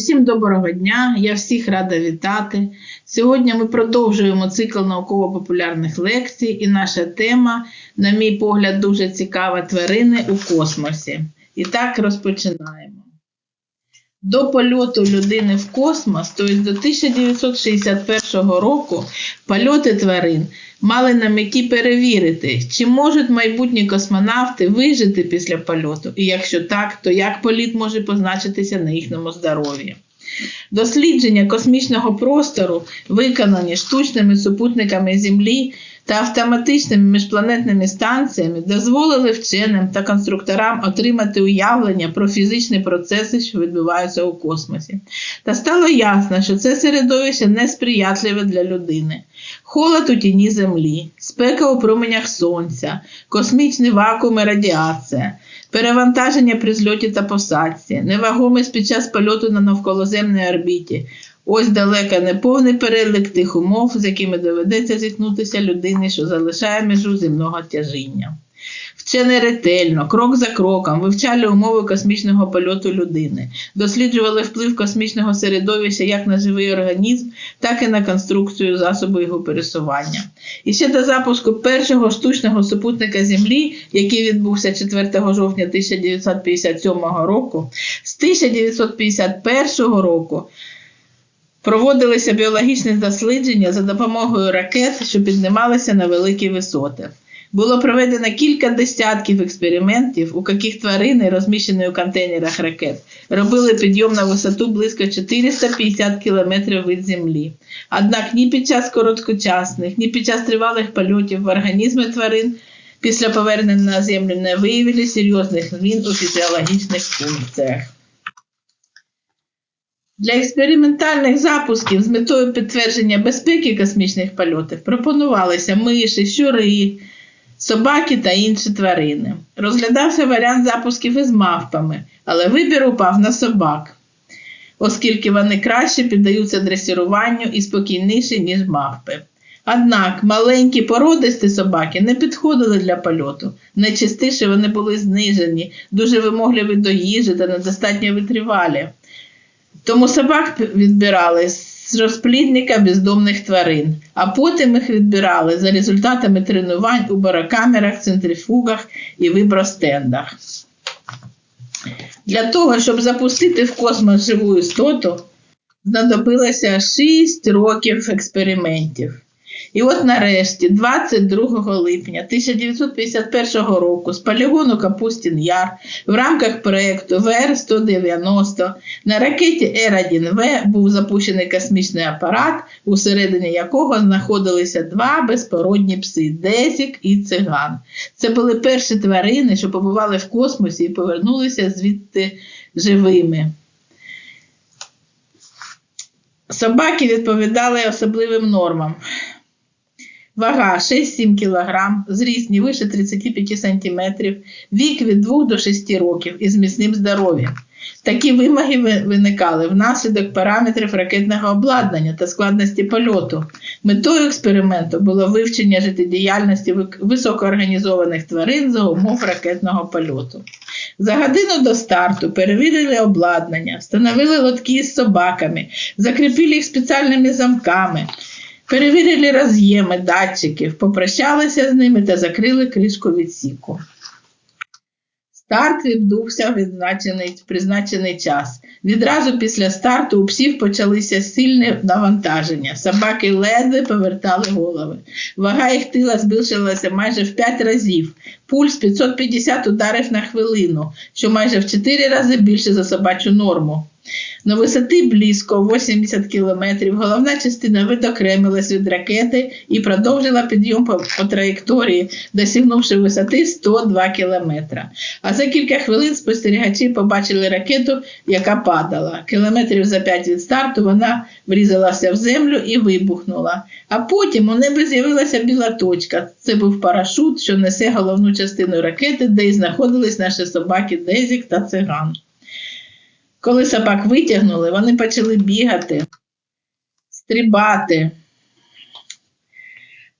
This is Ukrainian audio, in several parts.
Усім доброго дня, я всіх рада вітати. Сьогодні ми продовжуємо цикл науково-популярних лекцій, і наша тема, на мій погляд, дуже цікава тварини у космосі. І так розпочинаємо. До польоту людини в космос, тобто до 1961 року, польоти тварин мали на меті перевірити, чи можуть майбутні космонавти вижити після польоту, і якщо так, то як політ може позначитися на їхньому здоров'ї. Дослідження космічного простору, виконані штучними супутниками Землі та автоматичними міжпланетними станціями, дозволили вченим та конструкторам отримати уявлення про фізичні процеси, що відбуваються у космосі. Та стало ясно, що це середовище несприятливе для людини. Холод у тіні Землі, спека у променях Сонця, космічний вакуум радіація, перевантаження при зльоті та посадці, невагомість під час польоту на навколоземній орбіті. Ось далеко не повний перелік тих умов, з якими доведеться зіткнутися людині, що залишає межу земного тяжіння. Вчені ретельно, крок за кроком, вивчали умови космічного польоту людини, досліджували вплив космічного середовища як на живий організм, так і на конструкцію засобу його пересування. І ще до запуску першого штучного супутника Землі, який відбувся 4 жовтня 1957 року, з 1951 року. Проводилися біологічні дослідження за допомогою ракет, що піднімалися на великі висоти. Було проведено кілька десятків експериментів, у яких тварини, розміщені у контейнерах ракет, робили підйом на висоту близько 450 км від землі. Однак ні під час короткочасних, ні під час тривалих польотів в організми тварин після повернення на землю не виявили серйозних змін у фізіологічних функціях. Для експериментальних запусків з метою підтвердження безпеки космічних польотів пропонувалися миші, щури, собаки та інші тварини. Розглядався варіант запусків із мавпами, але вибір упав на собак, оскільки вони краще піддаються дресіруванню і спокійніші, ніж мавпи. Однак маленькі породисті собаки не підходили для польоту. Найчастіше вони були знижені, дуже вимогливі до їжі та недостатньо витривалі. Тому собак відбирали з розплідника бездомних тварин, а потім їх відбирали за результатами тренувань у барокамерах, центрифугах і вибростендах. Для того, щоб запустити в космос живу істоту, знадобилося 6 років експериментів. І от нарешті, 22 липня 1951 року, з полігону Капустін Яр в рамках проєкту ВР-190 на ракеті Р-1В був запущений космічний апарат, усередині якого знаходилися два безпородні пси Десік і Циган. Це були перші тварини, що побували в космосі і повернулися звідти живими. Собаки відповідали особливим нормам. Вага 6-7 кг, зріст не вище 35 см, вік від 2 до 6 років із міцним здоров'ям. Такі вимоги виникали внаслідок параметрів ракетного обладнання та складності польоту. Метою експерименту було вивчення життєдіяльності високоорганізованих тварин за умов ракетного польоту. За годину до старту перевірили обладнання, встановили лотки з собаками, закріпили їх спеціальними замками. Перевірили роз'єми датчиків, попрощалися з ними та закрили кришку відсіку. Старт відбувся в відзначений, призначений час. Відразу після старту у псів почалися сильні навантаження. Собаки ледве повертали голови. Вага їх тила збільшилася майже в 5 разів. Пульс 550 ударів на хвилину, що майже в 4 рази більше за собачу норму. На висоти близько 80 км головна частина видокремилась від ракети і продовжила підйом по, по траєкторії, досягнувши висоти 102 км. А за кілька хвилин спостерігачі побачили ракету, яка падала. Кілометрів за 5 від старту вона врізалася в землю і вибухнула. А потім у небі з'явилася біла точка. Це був парашут, що несе головну частину ракети, де і знаходились наші собаки Дезік та Циган. Коли собак витягнули, вони почали бігати, стрибати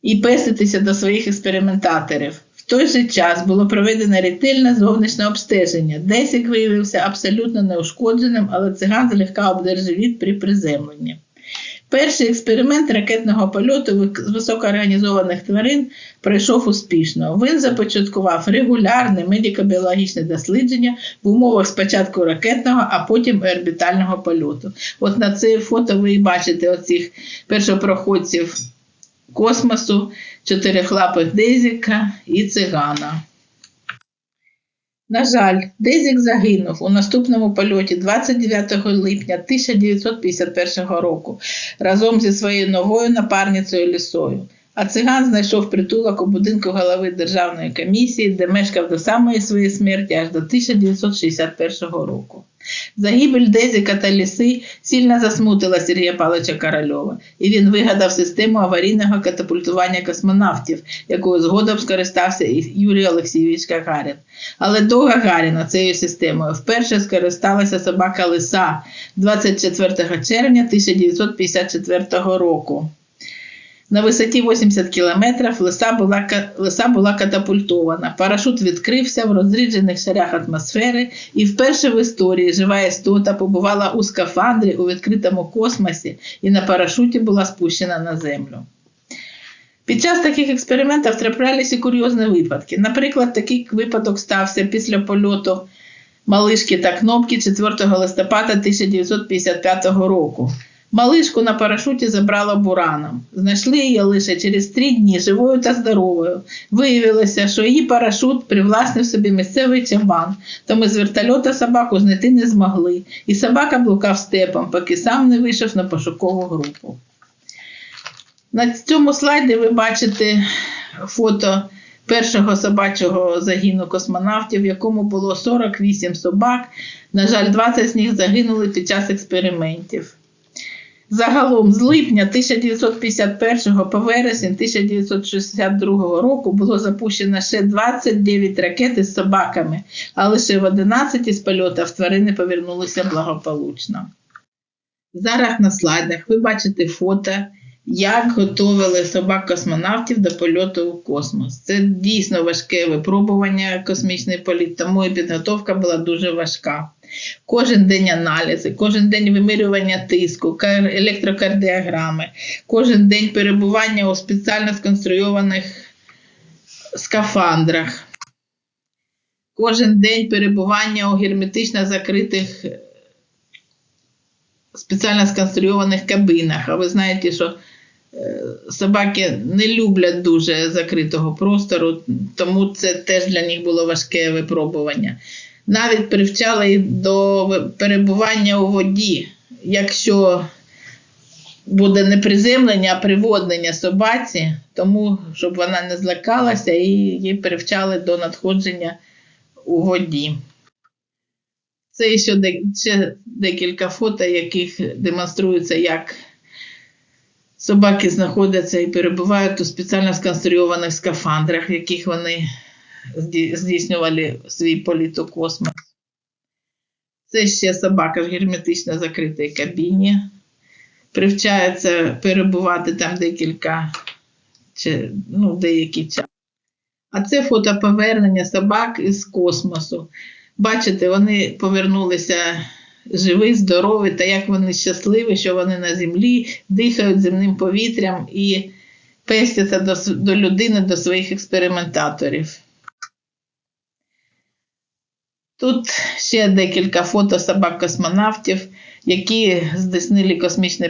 і пеститися до своїх експериментаторів. В той же час було проведено ретельне зовнішнє обстеження. Десік виявився абсолютно неушкодженим, але циган злегка обдержав від при приземленні. Перший експеримент ракетного польоту з високоорганізованих тварин пройшов успішно. Він започаткував регулярне медико-біологічне дослідження в умовах спочатку ракетного, а потім орбітального польоту. От на це фото ви бачите оцих першопроходців космосу, чотирихлапих Дезіка і цигана. На жаль, Дезік загинув у наступному польоті 29 липня 1951 року разом зі своєю новою напарницею лісою. А циган знайшов притулок у будинку голови Державної комісії, де мешкав до самої своєї смерті аж до 1961 року. Загибель Дезіка та ліси сильно засмутила Сергія Павловича Корольова, і він вигадав систему аварійного катапультування космонавтів, якою згодом скористався і Юрій Олексійович Гагарін. Але до Гагаріна цією системою вперше скористалася собака Лиса 24 червня 1954 року. На висоті 80 кілометрів лиса була, лиса була катапультована. Парашут відкрився в розріджених шарях атмосфери, і вперше в історії жива істота побувала у скафандрі у відкритому космосі і на парашуті була спущена на землю. Під час таких експериментів траплялися курйозні випадки. Наприклад, такий випадок стався після польоту малишки та кнопки 4 листопада 1955 року. Малишку на парашуті забрало бураном. Знайшли її лише через три дні живою та здоровою. Виявилося, що її парашут привласнив собі місцевий чабан, тому з вертольота собаку знайти не змогли, і собака блукав степом, поки сам не вийшов на пошукову групу. На цьому слайді ви бачите фото першого собачого загіну космонавтів, в якому було 48 собак. На жаль, 20 з них загинули під час експериментів. Загалом з липня 1951 по вересень 1962 року було запущено ще 29 ракет із собаками, а лише в 11 із польотів тварини повернулися благополучно. Зараз на слайдах ви бачите фото, як готували собак-космонавтів до польоту у космос. Це дійсно важке випробування космічний політ, тому і підготовка була дуже важка. Кожен день аналізи, кожен день вимірювання тиску, кар- електрокардіограми, кожен день перебування у спеціально сконструйованих скафандрах, кожен день перебування у герметично закритих е, спеціально сконструйованих кабинах. А ви знаєте, що е, собаки не люблять дуже закритого простору, тому це теж для них було важке випробування. Навіть привчали до перебування у воді, якщо буде не приземлення, а приводнення собаці, тому щоб вона не злякалася і її привчали до надходження у воді. Це ще, декілька фото, яких демонструється, як собаки знаходяться і перебувають у спеціально сконструйованих скафандрах, в яких вони здійснювали свій політ космос. Це ще собака в герметично закритій кабіні. Привчається перебувати там декілька чи, ну, деякий час. А це фото повернення собак із космосу. Бачите, вони повернулися живі, здорові, та як вони щасливі, що вони на землі дихають земним повітрям і пестяться до, до людини, до своїх експериментаторів. Тут ще декілька фото собак-космонавтів, які здійснили космічні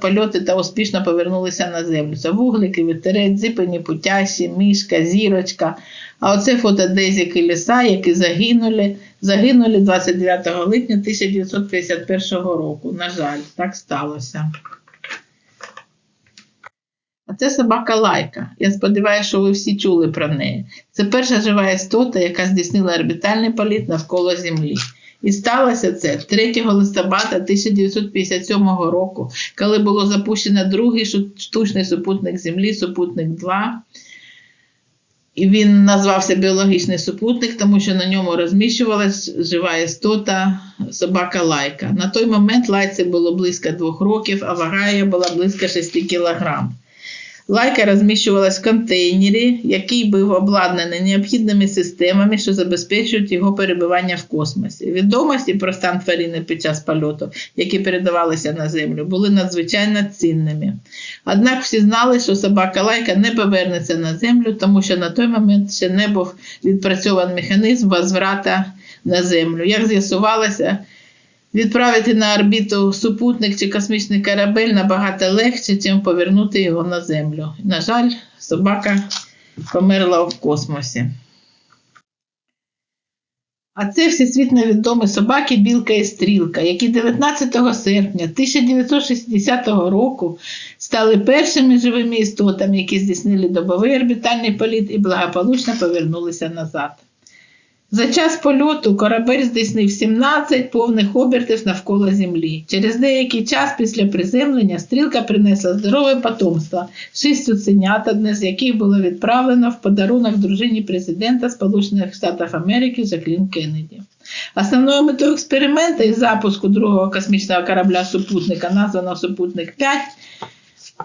польоти та успішно повернулися на землю. Це вуглики, вітерець, зіпені, путяші, мишка, зірочка. А оце фото Дезік і Ліса, які загинули, загинули 29 липня 1951 року. На жаль, так сталося. А це собака Лайка. Я сподіваюся, що ви всі чули про неї. Це перша жива істота, яка здійснила орбітальний політ навколо Землі. І сталося це 3 листопада 1957 року, коли було запущено другий штучний супутник Землі, супутник 2. І він назвався біологічний супутник, тому що на ньому розміщувалась жива істота собака Лайка. На той момент лайці було близько двох років, а вага її була близько 6 кілограм. Лайка розміщувалась в контейнері, який був обладнаний необхідними системами, що забезпечують його перебування в космосі. Відомості про стан тварини під час польоту, які передавалися на землю, були надзвичайно цінними. Однак всі знали, що собака лайка не повернеться на землю, тому що на той момент ще не був відпрацьований механізм возврата на землю. Як з'ясувалося, Відправити на орбіту супутник чи космічний корабель набагато легше, ніж повернути його на землю. На жаль, собака померла в космосі. А це всесвітньо відомі собаки Білка і Стрілка, які 19 серпня 1960 року стали першими живими істотами, які здійснили добовий орбітальний політ і благополучно повернулися назад. За час польоту корабель здійснив 17 повних обертів навколо Землі. Через деякий час після приземлення стрілка принесла здорове потомство, шість цуценят, одне з яких було відправлено в подарунок дружині президента Сполучених Штатів Америки Жаклін Кеннеді. Основною метою експерименту і запуску другого космічного корабля супутника, названого Супутник 5,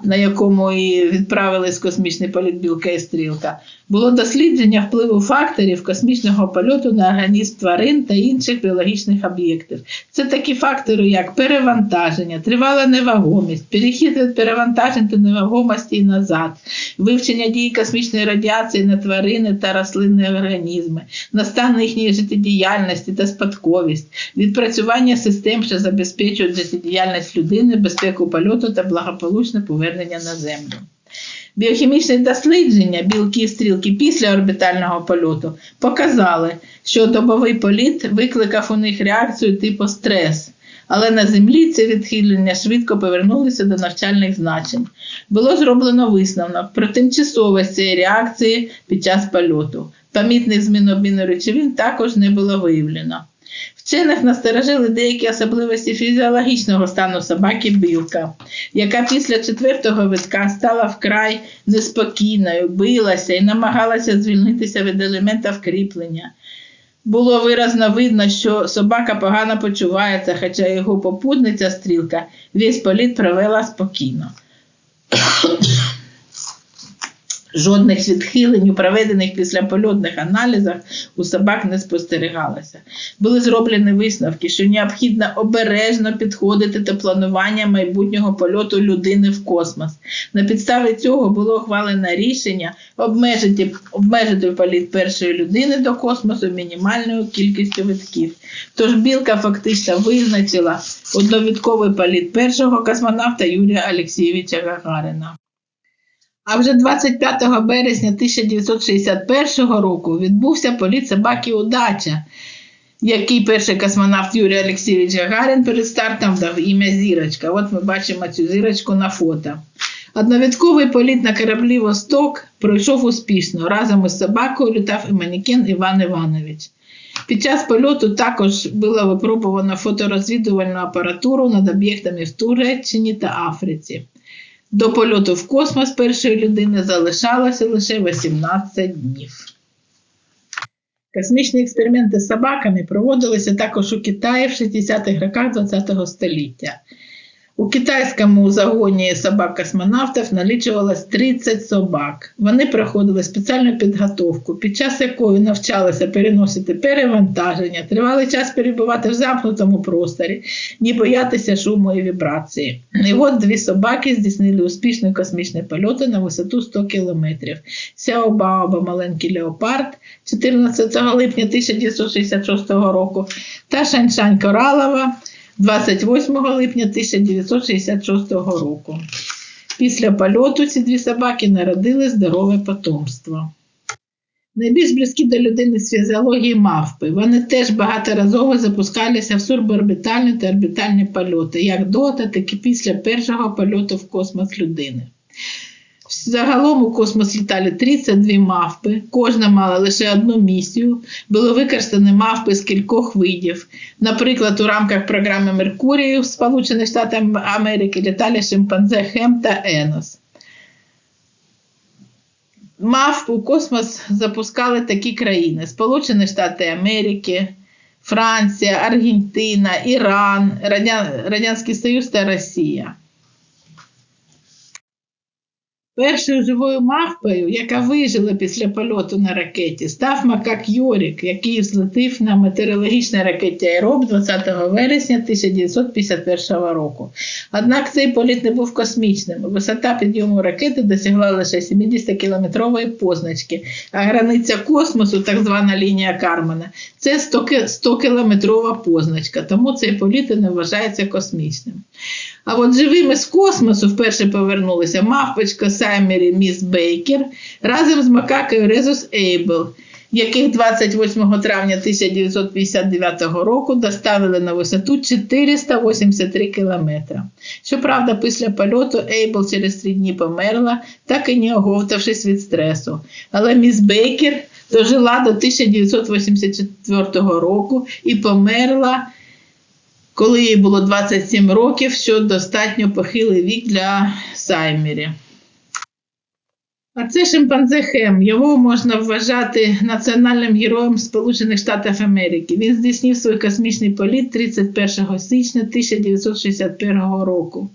на якому і відправились космічний політ Білка і Стрілка, було дослідження впливу факторів космічного польоту на організм тварин та інших біологічних об'єктів. Це такі фактори, як перевантаження, тривала невагомість, перехід від перевантажень до невагомості і назад, вивчення дії космічної радіації на тварини та рослинні організми, на стан їхньої життєдіяльності та спадковість, відпрацювання систем, що забезпечують життєдіяльність людини, безпеку польоту та благополучне повернення на Землю. Біохімічні дослідження білки стрілки після орбітального польоту показали, що добовий політ викликав у них реакцію типу стрес. Але на землі ці відхилення швидко повернулися до навчальних значень. Було зроблено висновок про тимчасовість цієї реакції під час польоту. Помітних змін обміну речовин також не було виявлено. Вчених насторожили деякі особливості фізіологічного стану собаки білка, яка після четвертого витка стала вкрай неспокійною, билася і намагалася звільнитися від елемента вкріплення. Було виразно видно, що собака погано почувається, хоча його попутниця стрілка весь політ провела спокійно. Жодних відхилень у проведених після польотних аналізах у собак не спостерігалося. Були зроблені висновки, що необхідно обережно підходити до планування майбутнього польоту людини в космос. На підставі цього було ухвалено рішення обмежити, обмежити політ першої людини до космосу мінімальною кількістю витків. Тож білка фактично визначила одновідковий політ першого космонавта Юрія Олексійовича Гагарина. А вже 25 березня 1961 року відбувся політ собаки Удача, який перший космонавт Юрій Олексійович Гагарин перед стартом дав ім'я Зірочка. От ми бачимо цю зірочку на фото. Одновідковий політ на кораблі Восток пройшов успішно. Разом із собакою літав і манекен Іван Іванович. Під час польоту також було випробовано фоторозвідувальну апаратуру над об'єктами в Туреччині та Африці. До польоту в космос першої людини залишалося лише 18 днів. Космічні експерименти з собаками проводилися також у Китаї в 60-х роках ХХ століття. У китайському загоні собак-космонавтів налічувалось 30 собак. Вони проходили спеціальну підготовку, під час якої навчалися переносити перевантаження, тривалий час перебувати в замкнутому просторі, не боятися шуму і вібрації. І от дві собаки здійснили успішний космічний польоти на висоту 100 км. Сяо Баоба маленький леопард 14 липня 1966 року та Шаньшань Коралова. 28 липня 1966 року. Після польоту ці дві собаки народили здорове потомство. Найбільш близькі до людини з фізіології мавпи. Вони теж багаторазово запускалися в суборбітальні та орбітальні польоти, як до, так і після першого польоту в космос людини. Загалом у космос літали 32 мавпи, кожна мала лише одну місію. Було використані мавпи з кількох видів. Наприклад, у рамках програми Меркурію в Сполучених Штатах Америки літали шимпанзе Хем та Енос. Мавп у космос запускали такі країни: Сполучені Штати Америки, Франція, Аргентина, Іран, Радянський Союз та Росія. Першою живою мавпою, яка вижила після польоту на ракеті, став макак Йорік, який взлетів на метеорологічній ракеті Аероб 20 вересня 1951 року. Однак цей політ не був космічним. Висота підйому ракети досягла лише 70-кілометрової позначки, а границя космосу, так звана лінія Кармана, це 100-кілометрова позначка, тому цей політ і не вважається космічним. А от живими з космосу вперше повернулися мавпочка Саймері Міс Бейкер разом з макакою Резус Ейбл, яких 28 травня 1959 року доставили на висоту 483 кілометри. Щоправда, після польоту Ейбл через три дні померла, так і не оговтавшись від стресу. Але міс Бейкер дожила до 1984 року і померла коли їй було 27 років, що достатньо похилий вік для Саймері. А це шимпанзе Хем. Його можна вважати національним героєм Сполучених Штатів Америки. Він здійснив свій космічний політ 31 січня 1961 року.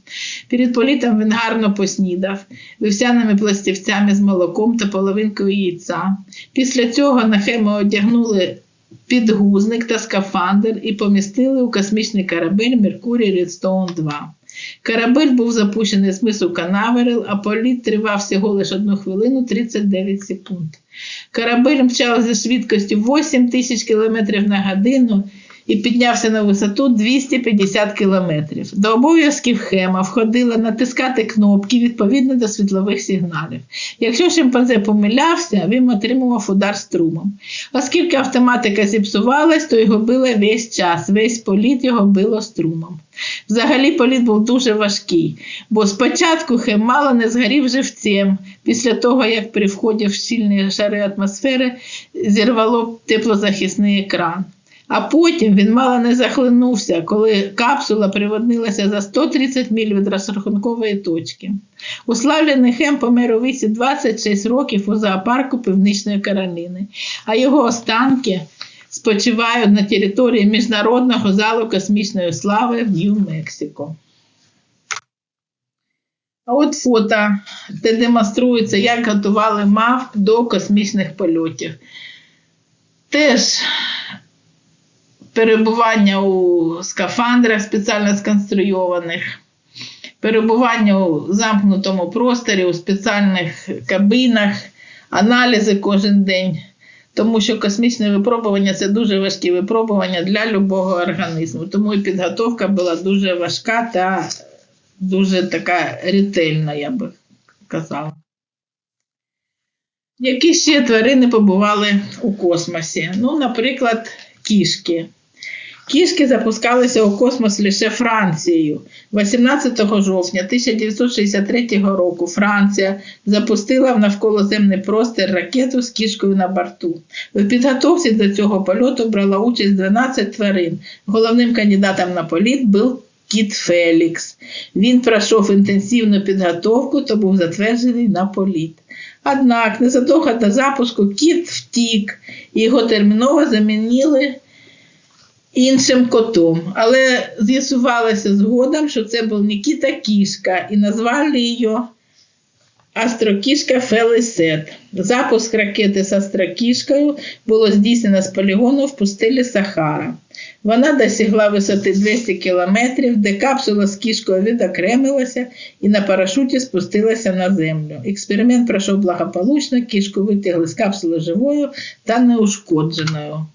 Перед політом він гарно поснідав вівсяними пластівцями з молоком та половинкою яйця. Після цього на Хема одягнули підгузник та скафандр і помістили у космічний корабель Меркурій Редстоун 2. Корабель був запущений з мису Канаверел, а політ тривав всього лише 1 хвилину 39 секунд. Корабель мчав зі швидкістю 8 тисяч км на годину і піднявся на висоту 250 кілометрів. До обов'язків Хема входило натискати кнопки відповідно до світлових сигналів. Якщо шимпанзе помилявся, він отримував удар струмом. Оскільки автоматика зіпсувалась, то його било весь час, весь політ його било струмом. Взагалі політ був дуже важкий, бо спочатку Хем мало не згорів живцем, після того, як при вході в щільні шари атмосфери зірвало теплозахисний екран. А потім він мало не захлинувся, коли капсула приводнилася за 130 міль від розрахункової точки. Уславлений Хем помер у віці 26 років у зоопарку Північної Кароліни, а його останки спочивають на території Міжнародного залу космічної слави в Нью-Мексико. А от фото, де демонструється, як готували мавп до космічних польотів. Теж перебування у скафандрах спеціально сконструйованих, перебування у замкнутому просторі, у спеціальних кабінах, аналізи кожен день. Тому що космічне випробування це дуже важкі випробування для любого організму. Тому і підготовка була дуже важка та дуже така ретельна, я би казала. Які ще тварини побували у космосі? Ну, наприклад, кішки. Кішки запускалися у космос лише Францією. 18 жовтня 1963 року Франція запустила в навколоземний простір ракету з кішкою на борту. У підготовці до цього польоту брала участь 12 тварин. Головним кандидатом на політ був кіт Фелікс. Він пройшов інтенсивну підготовку та був затверджений на політ. Однак незадовго до запуску кіт втік, і його терміново замінили іншим котом. Але з'ясувалося згодом, що це був Нікіта Кішка, і назвали її Астрокішка Фелесет. Запуск ракети з Астрокішкою було здійснено з полігону в пустелі Сахара. Вона досягла висоти 200 км, де капсула з кішкою відокремилася і на парашуті спустилася на землю. Експеримент пройшов благополучно, кішку витягли з капсули живою та неушкодженою.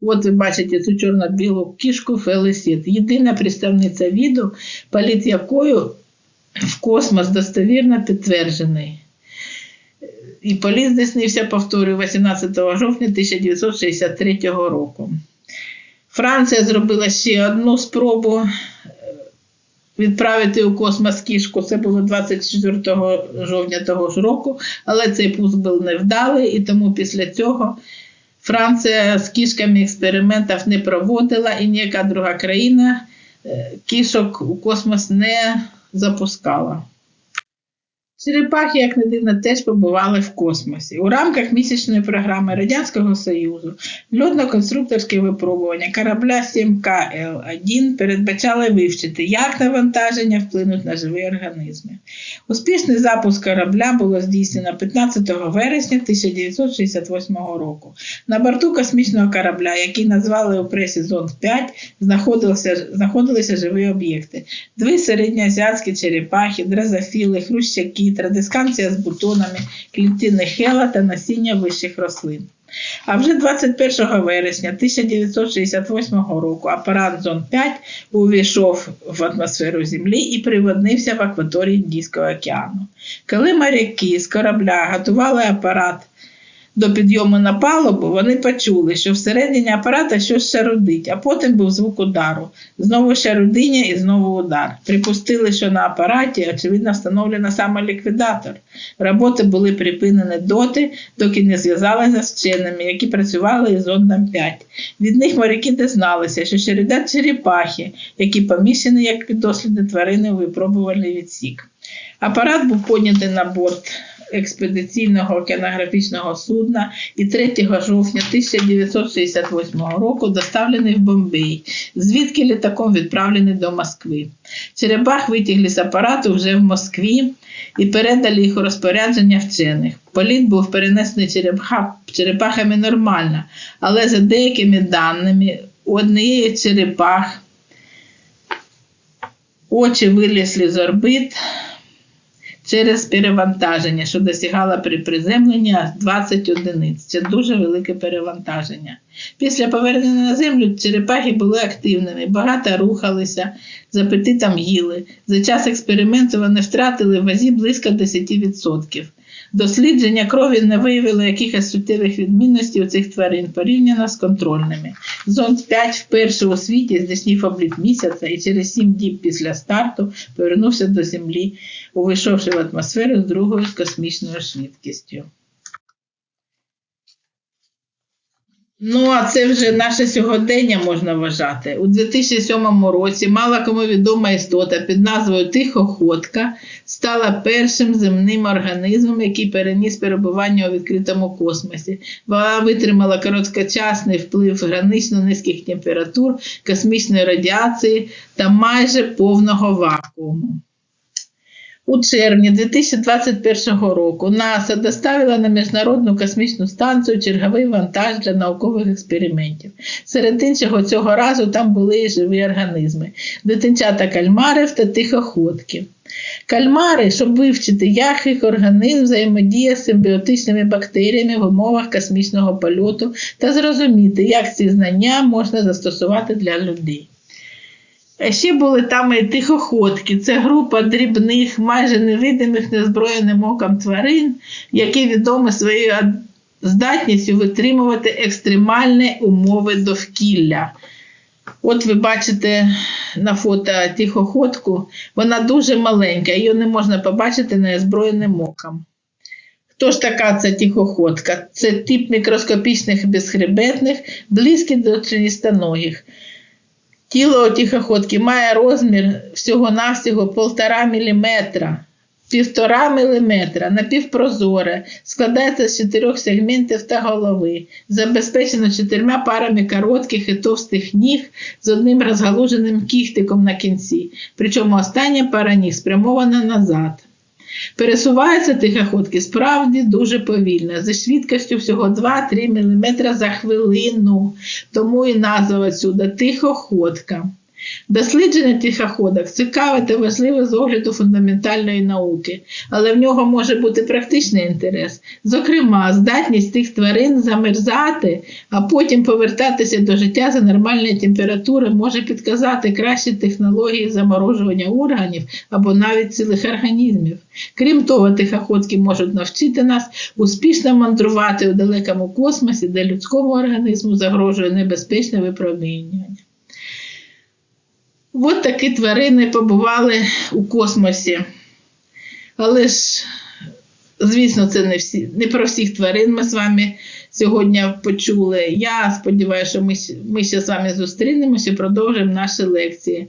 От ви бачите цю чорно-білу кішку Фелесіт. Єдина представниця віду, політ якою в космос достовірно підтверджений. І політ здійснився, повторюю, 18 жовтня 1963 року. Франція зробила ще одну спробу відправити у космос кішку. Це було 24 жовтня того ж року, але цей пуск був невдалий, і тому після цього. Франція з кішками експериментів не проводила і ніяка друга країна кішок у космос не запускала. Черепахи, як не дивно, теж побували в космосі. У рамках місячної програми Радянського Союзу льотно-конструкторське випробування корабля 7КЛ-1 передбачали вивчити, як навантаження вплинуть на живі організми. Успішний запуск корабля було здійснено 15 вересня 1968 року. На борту космічного корабля, який назвали у пресі Зонд 5, знаходилися, знаходилися живі об'єкти. Дві середньоазіатські черепахи, дрозофіли, хрущаки, традисканція з бутонами, клітини хела та насіння вищих рослин. А вже 21 вересня 1968 року апарат Зон 5 увійшов в атмосферу Землі і приводнився в акваторії Індійського океану. Коли моряки з корабля готували апарат до підйому на палубу, вони почули, що всередині апарата щось шарудить, а потім був звук удару. Знову шарудіння і знову удар. Припустили, що на апараті, очевидно, встановлено саме ліквідатор. Роботи були припинені доти, доки не зв'язалися з вченими, які працювали із зондом 5. Від них моряки дізналися, що чередать черепахи, які поміщені як піддослідні тварини у випробувальний відсік. Апарат був піднятий на борт експедиційного океанографічного судна і 3 жовтня 1968 року доставлений в Бомбей, звідки літаком відправлений до Москви. Черепах витягли з апарату вже в Москві і передали їх у розпорядження вчених. Політ був перенесений черепах, черепахами нормально, але за деякими даними у однієї черепах очі вилізли з орбит через перевантаження, що досягала при приземленні 20 одиниць. Це дуже велике перевантаження. Після повернення на землю черепахи були активними, багато рухалися, з апетитом їли. За час експерименту вони втратили в вазі близько 10%. Дослідження крові не виявило якихось суттєвих відмінностей у цих тварин порівняно з контрольними. Зонд 5 вперше у світі здійснив облік місяця і через 7 діб після старту повернувся до Землі, увійшовши в атмосферу з другою космічною швидкістю. Ну, а це вже наше сьогодення можна вважати. У 2007 році мало кому відома істота під назвою Тихоходка стала першим земним організмом, який переніс перебування у відкритому космосі. Вона витримала короткочасний вплив гранично низьких температур, космічної радіації та майже повного вакууму. У червні 2021 року НАСА доставила на Міжнародну космічну станцію черговий вантаж для наукових експериментів. Серед іншого цього разу там були і живі організми, дитинчата кальмарів та тихоходки. Кальмари, щоб вивчити, як їх організм взаємодіє з симбіотичними бактеріями в умовах космічного польоту та зрозуміти, як ці знання можна застосувати для людей. А ще були там і тихоходки. Це група дрібних, майже невидимих незброєним оком тварин, які відомі своєю здатністю витримувати екстремальні умови довкілля. От ви бачите на фото тихоходку, вона дуже маленька, її не можна побачити неозброєним оком. Хто ж така ця тихоходка? Це тип мікроскопічних безхребетних, близький до членістоногих. Тіло тихоходки має розмір всього-навсього 1,5 мм, 1,5 мм, напівпрозоре, складається з чотирьох сегментів та голови, забезпечено чотирма парами коротких і товстих ніг з одним розгалуженим кіхтиком на кінці, причому остання пара ніг спрямована назад. Пересуваються тихоходки справді дуже повільно, зі швидкістю всього 2-3 мм за хвилину, тому і назва отсюда тихоходка. Дослідження тихоходок цікаве та важливе з огляду фундаментальної науки, але в нього може бути практичний інтерес. Зокрема, здатність тих тварин замерзати, а потім повертатися до життя за нормальної температури може підказати кращі технології заморожування органів або навіть цілих організмів. Крім того, тихоходки можуть навчити нас успішно мандрувати у далекому космосі, де людському організму загрожує небезпечне випромінювання. От такі тварини побували у космосі. Але ж, звісно, це не всі, не про всіх тварин ми з вами сьогодні почули. Я сподіваюся, що ми, ми ще з вами зустрінемося і продовжимо наші лекції.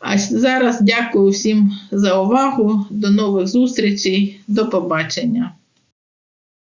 А зараз дякую всім за увагу. До нових зустрічей. До побачення.